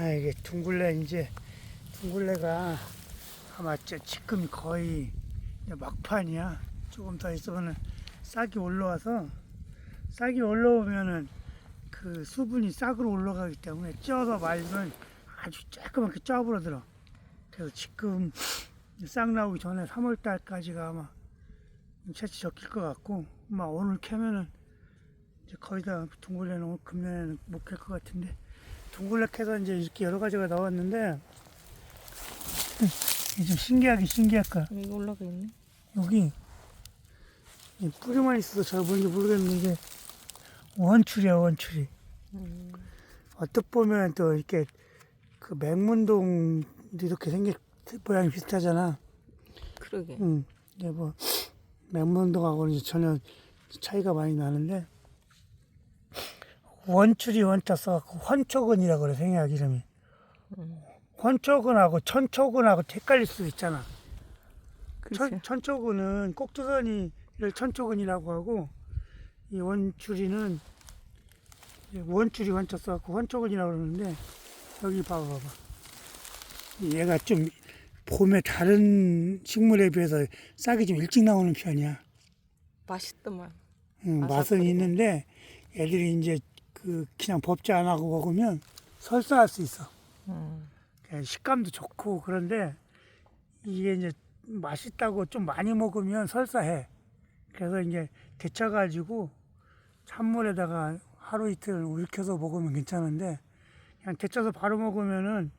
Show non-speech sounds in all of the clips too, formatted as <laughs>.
아 이게 둥글레 이제 둥글레가 아마 저 지금 거의 막판이야. 조금 더 있으면은 싹이 올라와서 싹이 올라오면은 그 수분이 싹으로 올라가기 때문에 쪄서 말면 아주 조그맣게 쪄버려들어. 그래서 지금 싹 나오기 전에 3월 달까지가 아마 채취 적힐 것 같고 아마 오늘 캐면은 이제 거의 다 둥글레는 금년에는 못 캘 것 같은데 둥글레 캐서 이제 이렇게 여러 가지가 나왔는데 이게 좀 신기하긴 신기할 거야. 여기 올라가 있네. 여기 이 뿌리만 있어서 잘 보이는지 모르겠는데 이게 원추리야 원추리. 음. 어떻게 보면 또 이렇게 그 맹문동도 이렇게 생긴 모양이 비슷하잖아. 그러게. 응. 근데 뭐 맹문동하고는 전혀 차이가 많이 나는데 원추리 원자 써갖고 환초근이라고 그래 생약 이름이. 환초근하고 천초근하고 헷갈릴 수 있잖아. 천, 천초근은 꼭두선이를 천초근이라고 하고 이 원추리는 이제 원추리 원자 써갖고 원초근이라고 그러는데 여기 봐봐 봐봐 얘가 좀 봄에 다른 식물에 비해서 싹이 좀 일찍 나오는 편이야 맛있더만. 응, 맛은. 있는데 애들이 이제 그 그냥 법제 안 하고 먹으면 설사할 수 있어 음. 그냥 식감도 좋고 그런데 이게 이제 맛있다고 좀 많이 먹으면 설사해. 그래서 이제 데쳐가지고 찬물에다가 하루 이틀 우육해서 먹으면 괜찮은데 그냥 데쳐서 바로 먹으면은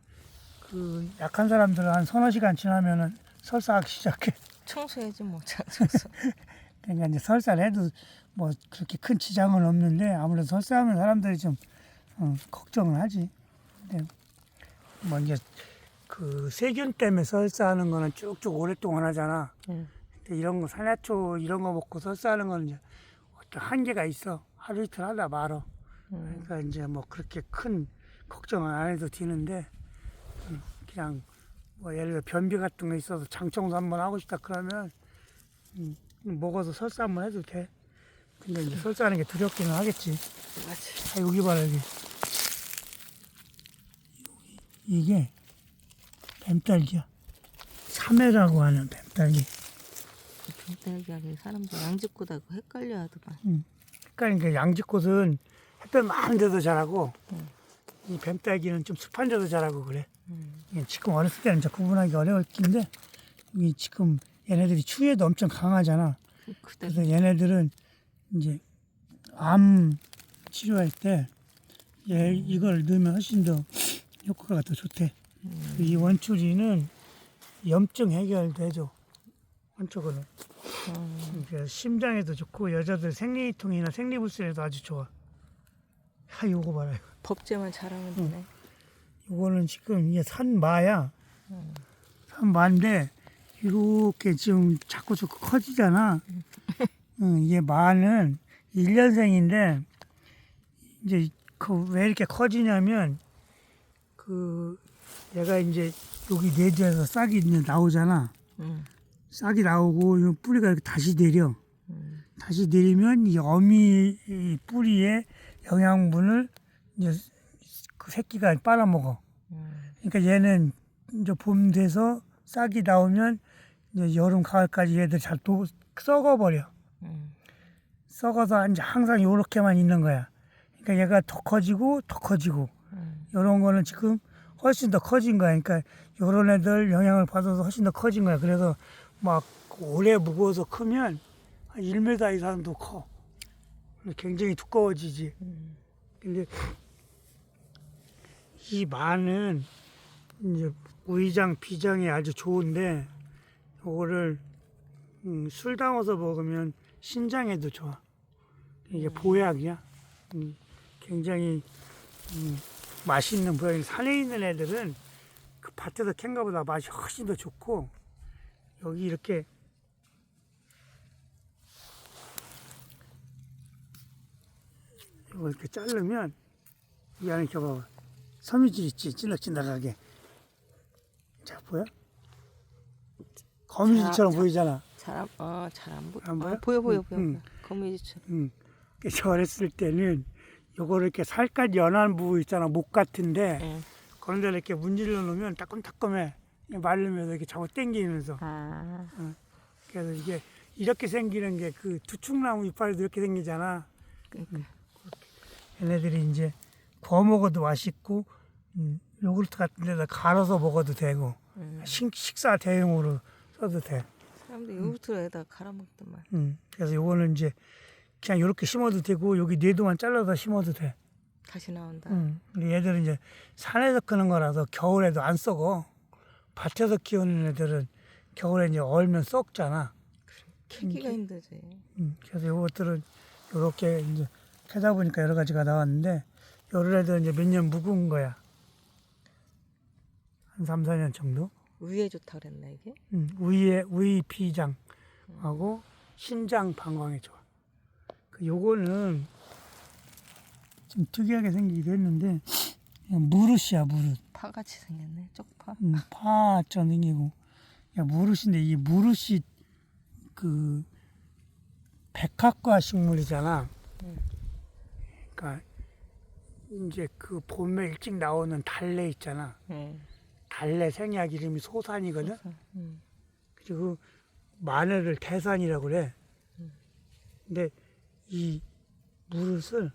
그 약한 사람들은 한 서너 시간 지나면은 설사하기 시작해. 청소해야지 뭐 장소서. <laughs> 그러니까 이제 설사를 해도 뭐 그렇게 큰 지장은 없는데 아무래도 설사하면 사람들이 좀 어, 걱정을 하지. 근데 뭐 이제 그 세균 때문에 설사하는 거는 쭉쭉 오랫동안 하잖아. 응. 근데 이런 거 산야초 이런 거 먹고 설사하는 거는 이제 어떤 한계가 있어. 하루 이틀 하다 말어. 음. 그러니까 이제 뭐 그렇게 큰 걱정은 안 해도 되는데 음, 그냥 뭐 예를 들어 변비 같은 거 있어서 장 청소 한번 하고 싶다 그러면 음, 먹어서 설사 한번 해도 돼. 근데 이제 설사하는 게 두렵기는 하겠지. 맞지. 아, 여기 봐라 여기. 이게 뱀딸기야. 참외라고 하는 뱀딸기. 뱀딸기하게 사람들 양짓고다고 헷갈려 하더만. 그러니까 양지꽃은 햇볕 많은 데도 자라고 이 뱀딸기는 좀 습한 데도 자라고 그래. 음. 이게 지금 어렸을 때는 구분하기 어려울 텐데 이 지금 얘네들이 추위에도 엄청 강하잖아. 그대로. 그래서 얘네들은 이제 암 치료할 때 얘, 이걸 넣으면 훨씬 더 효과가 더 좋대. 이 원추리는 염증 해결도 해줘. 원초근은. 음. 그래서 심장에도 좋고 여자들 생리통이나 생리불순에도 아주 좋아. 야, 요거 봐라. 법제만 잘하면 되네. 요거는 지금 이게 산마야. 음. 산마인데 이렇게 지금 자꾸 자꾸 커지잖아. 응, 이게 마는 1년생인데 이제 그 왜 이렇게 커지냐면 그 얘가 이제 여기 내주에서 싹이 이제 나오잖아. 음. 싹이 나오고 이 뿌리가 이렇게 다시 내려. 음. 다시 내리면 이 어미 이 뿌리의 영양분을 이제 그 새끼가 빨아먹어. 음. 그러니까 얘는 이제 봄 돼서 싹이 나오면 이제 여름 가을까지 얘들 잘 도, 썩어버려. 음. 썩어서 이제 항상 요렇게만 있는 거야. 그러니까 얘가 더 커지고 더 커지고 음. 요런 거는 지금 훨씬 더 커진 거야. 그러니까 요런 애들 영향을 받아서 훨씬 더 커진 거야. 그래서 막 오래 묵어서 크면 한 1m 이상도 커. 굉장히 두꺼워지지. 음. 근데 이 마는 이제 위장 비장에 아주 좋은데 요거를 음, 술 담아서 먹으면 신장에도 좋아. 이게 보약이야. 음, 굉장히 음, 맛있는 보약이 산에 있는 애들은 그 밭에서 캔 거보다 맛이 훨씬 더 좋고 여기 이렇게 이거 이렇게 자르면 이 안에 이렇게 봐봐 섬유질 있지 찐득찐득하게 자 보여? 거미줄처럼 자, 보이잖아 잘안 어, 잘안 보여. 안 보여? 어, 보여 보여 응, 보여. 응. 어렸을 때는 요거를 이렇게 살까지 연한 부분 있잖아 목 같은데 응. 그런 데를 이렇게 문질러 놓으면 따끔따끔해. 말르면서 이렇게 잡아 당기면서. 아, 그래서 이게 이렇게 생기는 게 그 두충나무 이파리도 이렇게 생기잖아. 그러니까. 얘네들이 이제 구워 먹어도 맛있고, 음, 요구르트 같은 데다 갈아서 먹어도 되고, 음. 식, 식사 대용으로 써도 돼. 사람들이 요구르트에다 갈아 먹더만. 음, 그래서 요거는 이제 그냥 이렇게 심어도 되고, 여기 네도만 잘라서 심어도 돼. 다시 나온다. 음, 근데 얘들은 이제 산에서 크는 거라서 겨울에도 안 썩어. 밭에서 키우는 애들은 겨울에 이제 얼면 썩잖아. 캐기가 힘들지. 음, 그래서 요것들은 요렇게 이제 캐다 보니까 여러 가지가 나왔는데 요런 애들은 이제 몇 년 묵은 거야. 한 3, 4년 정도. 위에 좋다 그랬나 이게? 음, 위에 위 피장하고 신장 방광에 좋아. 그 요거는 좀 특이하게 생기기도 했는데 그냥 무릇이야 무릇. 파같이 생겼네. 쪽파. 음, 파처럼 생기고 야 무릇인데 이 무릇이 그 백합과 식물이잖아. 음. 그러니까 이제 그 봄에 일찍 나오는 달래 있잖아. 네. 달래 생약 이름이 소산이거든. 음. 그리고 마늘을 대산이라고 그래. 음. 근데 이 무릇을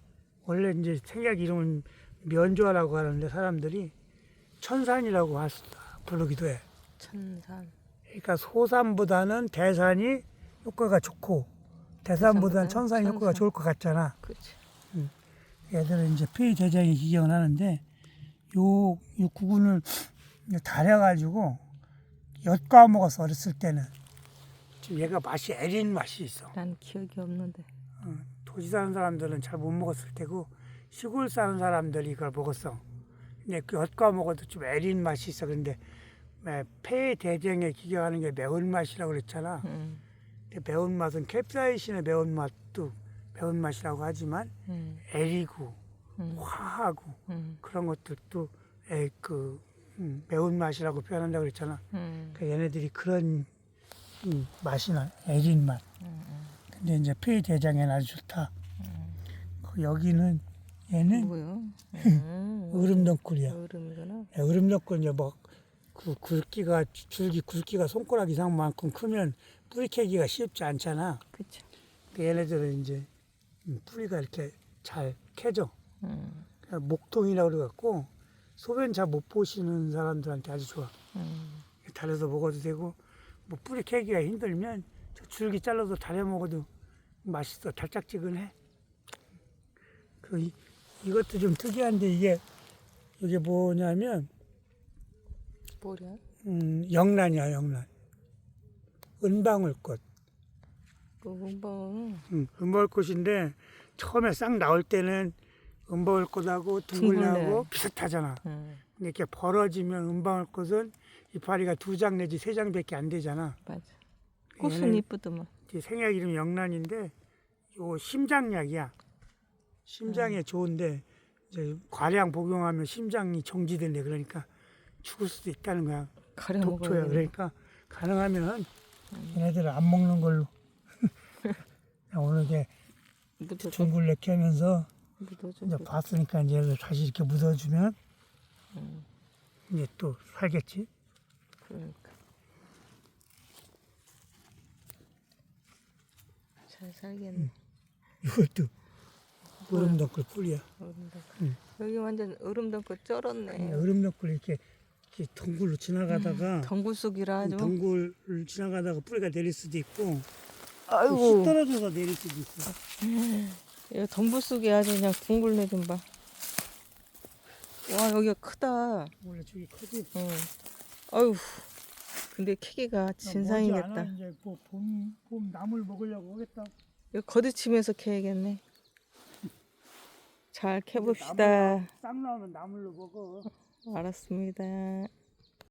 원래 이제 생약 이름은 면조라고 하는데 사람들이 천산이라고 할 수- 부르기도 해. 천산. 그러니까 소산보다는 대산이 효과가 좋고 대산보다는 천산이 효과가 천산. 좋을 것 같잖아. 그렇지. 얘들은 이제 폐 대장에 기경을 하는데 요, 요 구근을 달여가지고 엿과 먹어서 어렸을 때는 지금 얘가 맛이 애린 맛이 있어. 난 기억이 없는데. 어, 도시 사는 사람들은 잘 못 먹었을 테고 시골 사는 사람들이 이걸 먹었어. 근데 그 엿과 먹어도 좀 애린 맛이 있어. 근데 폐 대장에 기경하는 게 매운 맛이라고 그랬잖아. 음. 근데 매운 맛은 캡사이신의 매운 맛도 매운 맛이라고 하지만 음. 애리고 음. 화하고 음. 그런 것들도 에, 그 음, 매운 맛이라고 표현한다고 그랬잖아. 음. 그 얘네들이 그런 음, 맛이 나, 애린 맛. 근데 이제 폐 대장에는 아주 좋다. 그 여기는 얘는 뭐요? <laughs> 음. 으름덩굴이야. 얼음이구나. 으름덩굴 이제 뭐그 굵기가 줄기 굵기가 손가락 이상만큼 크면 뿌리 캐기가 쉽지 않잖아. 그렇죠. 그 얘네들은 이제 음, 뿌리가 이렇게 잘 캐져. 음. 목통이라고 그래갖고 소변 잘 못 보시는 사람들한테 아주 좋아. 음. 달여서 먹어도 되고 뭐 뿌리 캐기가 힘들면 저 줄기 잘라서 달여 먹어도 맛있어. 달짝지근해. 그 이, 이것도 좀 특이한데 이게 이게 뭐냐면 뭐냐? 음, 영란이야 영란. 은방울꽃. 그 은방. 음, 은방울꽃인데 처음에 싹 나올 때는 은방울꽃하고 둥글레하고 둥글레. 비슷하잖아. 음. 근데 이렇게 벌어지면 은방울꽃은 이파리가 두 장 내지 세 장밖에 안 되잖아. 맞아. 꽃은 이쁘더만. 생약 이름이 영란인데 요 심장약이야. 심장에 좋은데 이제 과량 복용하면 심장이 정지된대 그러니까 죽을 수도 있다는 거야. 독초야. 그러니까 가능하면 얘네들을 안 먹는 걸로 <laughs> 오늘 이렇게 묻어줘. 둥글레 캐면서 묻어줘. 이제 봤으니까 이제 다시 이렇게 묻어주면 음. 이제 또 살겠지. 그러니까. 잘 살겠네. 이것도 얼음 덩굴 뿌리야. 얼음 덩굴. 음. 여기 완전 얼음 덩굴 쩔었네. 얼음 덩굴 이렇게, 이렇게 덩굴로 지나가다가 덩굴 속이라 아주. 덩굴을 지나가다가 뿌리가 내릴 수도 있고 또 아이고. 흙 떨어져서 내릴 수도 있어. <laughs> 이 덩굴 속에 아주 그냥 둥글네 좀 봐. 와 여기가 크다. 원래 저기 커지. 응. 아유. 근데 캐기가 진상이겠다. 이제 뭐 봄, 봄 나물 먹으려고 하겠다. 이거 거드치면서 캐야겠네. 잘 캐봅시다. 나물 나- 싹 나오면 나물로 먹어. 알았습니다.